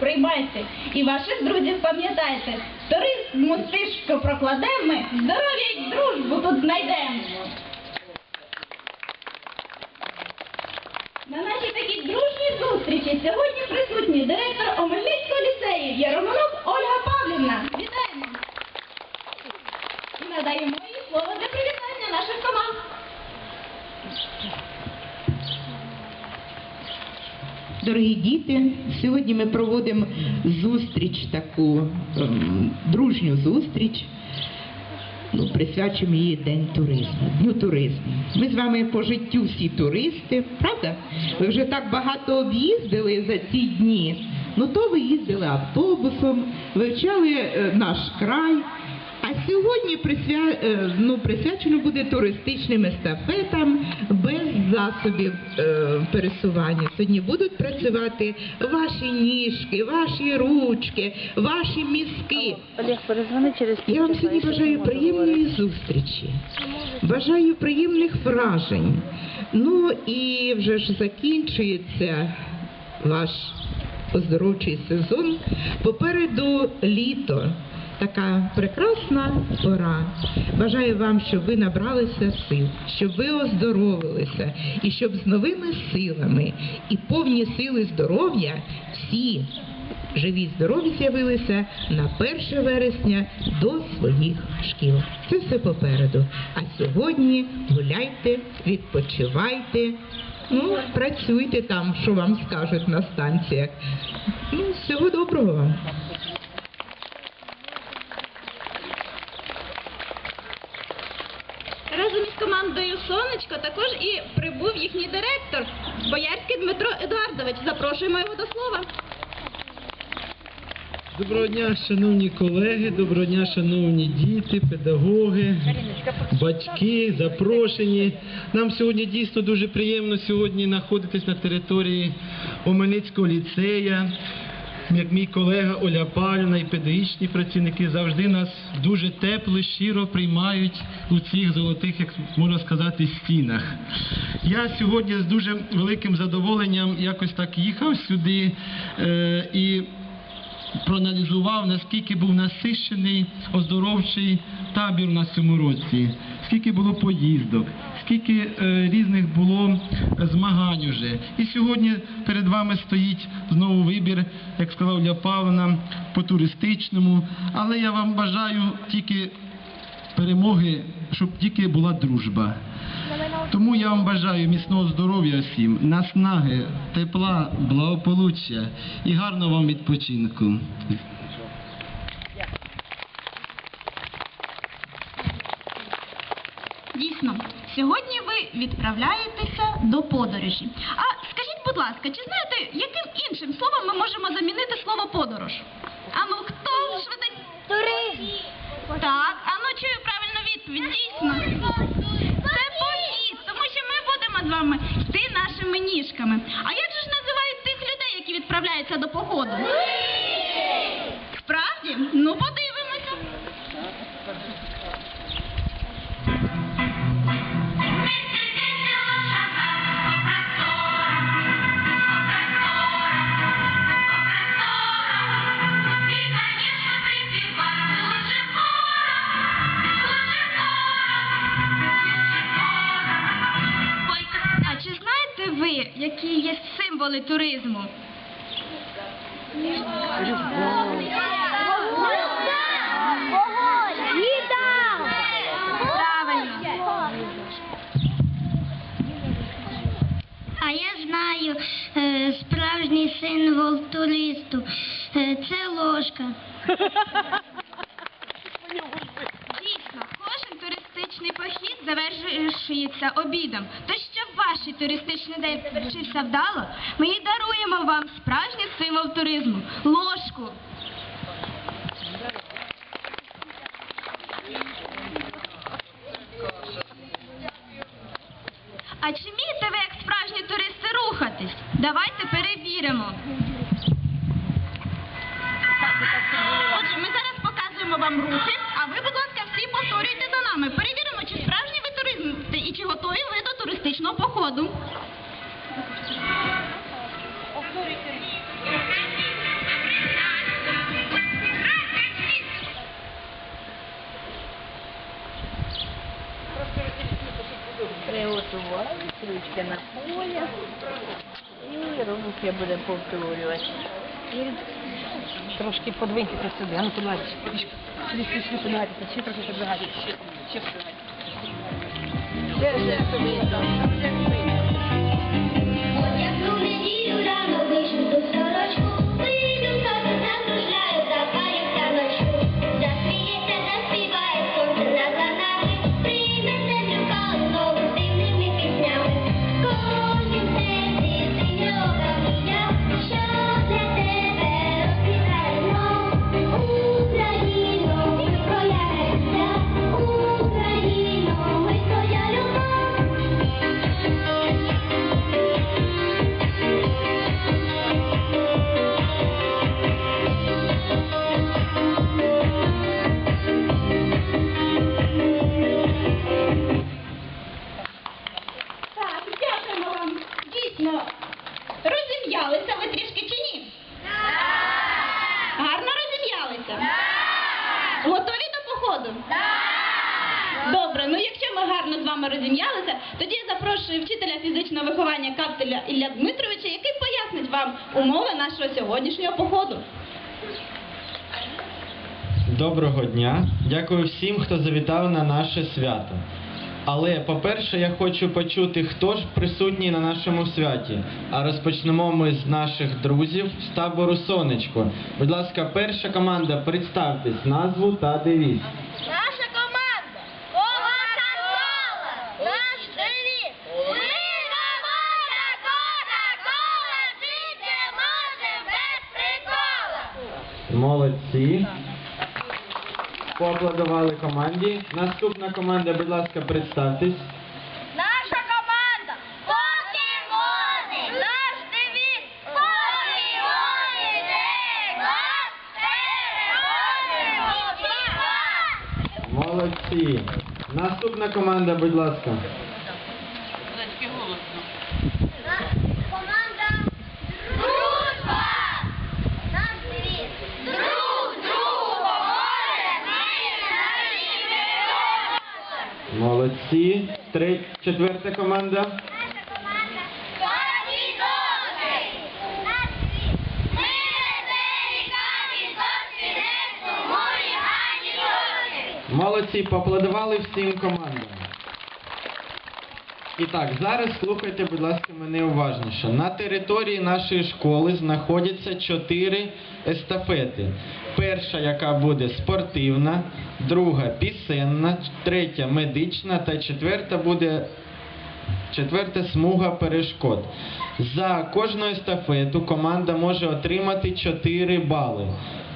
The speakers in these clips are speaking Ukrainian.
приймайте. І ваших друзів пам'ятайте. Туризму стежку прокладемо ми, здоров'я й дружбу тут знайдемо. На нашій такій дружній зустрічі сьогодні присутні директор Омельницького ліцею Яромонок Ольга Павлівна. Вітаємо! І надаємо їй слово для привітання наших команд. Дорогі діти, сьогодні ми проводимо зустріч таку ем, дружню зустріч. Ну, присвячимо її День туризму, Дню туризму. Ми з вами по життю всі туристи, правда? Ви вже так багато об'їздили за ці дні. Ну то ви їздили автобусом, вивчали е, наш край. А сьогодні присвя... е, ну, присвячено буде туристичним естафетам без засобів е, пересування. Сьогодні будуть працювати ваші ніжки, ваші ручки, ваші мізки. Олег, перезвони через Я вам сьогодні бажаю приємної зустрічі, бажаю приємних вражень. Ну і вже ж закінчується ваш оздоровчий сезон. Попереду літо. Така прекрасна пора. Бажаю вам, щоб ви набралися сил, щоб ви оздоровилися і щоб з новими силами і повні сили здоров'я всі живі здорові з'явилися на 1 вересня до своїх шкіл. Це все попереду. А сьогодні гуляйте, відпочивайте. Ну, працюйте там, що вам скажуть на станціях. Ну, всього доброго вам. Разом із командою Сонечко також і прибув їхній директор Боярський Дмитро Едуардович. Запрошуємо його до слова. Доброго дня, шановні колеги, доброго дня, шановні діти, педагоги, батьки, запрошені. Нам сьогодні дійсно дуже приємно сьогодні знаходитись на території Омельницького ліцея. Як мій колега Оля Паліна і педагогічні працівники завжди нас дуже тепло, щиро приймають у цих золотих, як можна сказати, стінах. Я сьогодні з дуже великим задоволенням якось так їхав сюди е, і проаналізував, наскільки був насищений оздоровчий табір на цьому році, скільки було поїздок, скільки е, різних було змагань уже. І сьогодні перед вами стоїть знову вибір, як сказав Ля Павловна, по туристичному. Але я вам бажаю тільки перемоги, щоб тільки була дружба. Тому я вам бажаю міцного здоров'я всім, наснаги, тепла, благополуччя і гарного вам відпочинку. Дійсно, сьогодні ви відправляєтеся до подорожі. А скажіть, будь ласка, чи знаєте, яким іншим словом ми можемо замінити слово подорож? А ну хто швиденько? Туризм. Так, а ну чую правильну відповідь, дійсно. Туризму? Правильно. А я знаю е, справжній символ туристу. Е, це ложка. Дійсно, кожен туристичний похід завершується обідом. То ваш туристичний день завершився вдало, ми даруємо вам справжній символ туризму ложку. А чи вмієте ви, як справжні туристи, рухатись? Давайте перевіримо. Отже, ми зараз показуємо вам рухи, а ви, будь ласка, всі повторюйте за нами. нічного походу. Приготувалися, ручки на полі і руки будемо повторювати. І Трошки подвиньтеся сюди, а ну подивіться. Сюди, сюди, сюди, подивіться, ще трохи подвигайтеся, ще подвигайтеся. Ще, ще, сюди. Ще, сюди. Одягну вами розім'ялися, тоді я запрошую вчителя фізичного виховання Каптеля Ілля Дмитровича, який пояснить вам умови нашого сьогоднішнього походу. Доброго дня. Дякую всім, хто завітав на наше свято. Але, по-перше, я хочу почути, хто ж присутній на нашому святі. А розпочнемо ми з наших друзів з табору Сонечко. Будь ласка, перша команда, представтесь назву та девіз. Наша команда Кока-Кола, наш девіз. Ми команда Кока-Кола, жити можем без прикола. Молодці. Поаплодували команді. Наступна команда, будь ласка, представтесь. Наша команда Покемони, наш девіз. Покемони, де нас. Молодці. Наступна команда, будь ласка. Команда Дружба! Наш девіз. Друг другу поможе, ми на Молодці. Третя, четверта команда. Наша команда Помідори! Наш девіз. Ми веселі, камі, безкінечно, мої четверта команда. Молодці, поаплодували всім командам. І так, зараз слухайте, будь ласка, мене уважніше. На території нашої школи знаходяться чотири естафети. Перша, яка буде спортивна, друга пісенна, третя медична та четверта буде Четверта смуга перешкод. За кожну естафету команда може отримати 4 бали.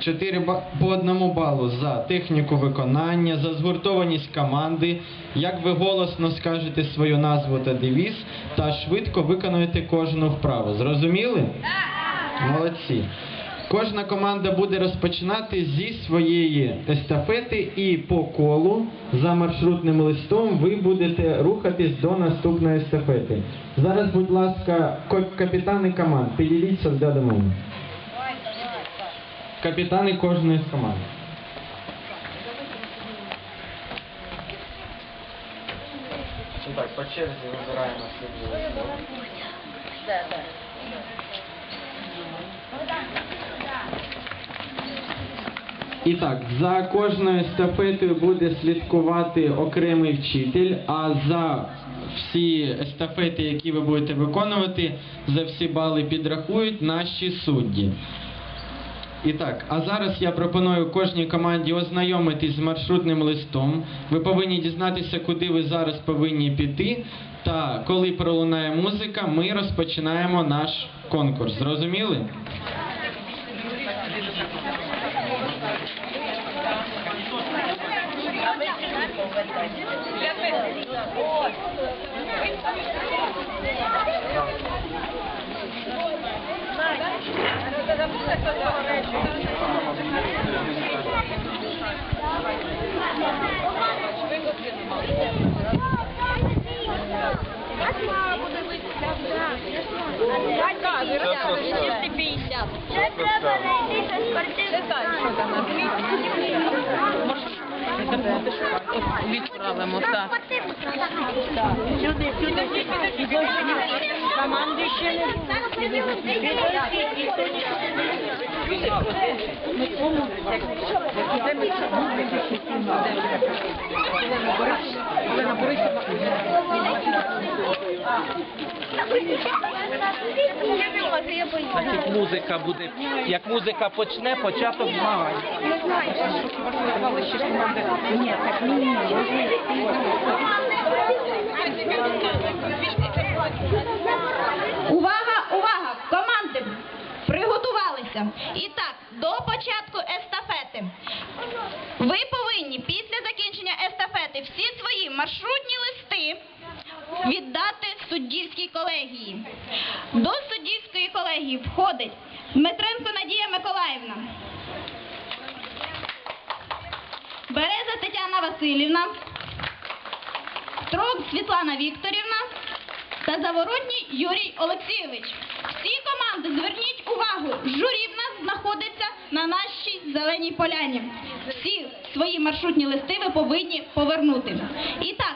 4 ба- по одному балу за техніку виконання, за згуртованість команди, як ви голосно скажете свою назву та девіз, та швидко виконуєте кожну вправу. Зрозуміли? Молодці. Кожна команда буде розпочинати зі своєї естафети і по колу за маршрутним листом ви будете рухатись до наступної естафети. Зараз, будь ласка, капітани команд, підійдіться до мене. Капітани кожної з команд. Так, по черзі вибираємо собі. І так, за кожною естафетою буде слідкувати окремий вчитель, а за всі естафети, які ви будете виконувати, за всі бали підрахують наші судді. І так, а зараз я пропоную кожній команді ознайомитись з маршрутним листом. Ви повинні дізнатися, куди ви зараз повинні піти. Та коли пролунає музика, ми розпочинаємо наш конкурс. Зрозуміли? Ще треба знайти щось спортивне. Відправимо, так. Сюди, сюди. Команди ще не Значить, музика буде. Як музика почне, початок змагань. Увага, увага! Команди! Приготувалися. І так, до початку естафети. Ви повинні після закінчення естафети всі свої маршрутні листи віддати суддівській колегії. До суддівської колегії входить Дмитренко Надія Миколаївна, Васильівна, Строк Світлана Вікторівна та Заворотній Юрій Олексійович. Всі команди, зверніть увагу, журі в нас знаходиться на нашій зеленій поляні. Всі свої маршрутні листи ви повинні повернути. І так,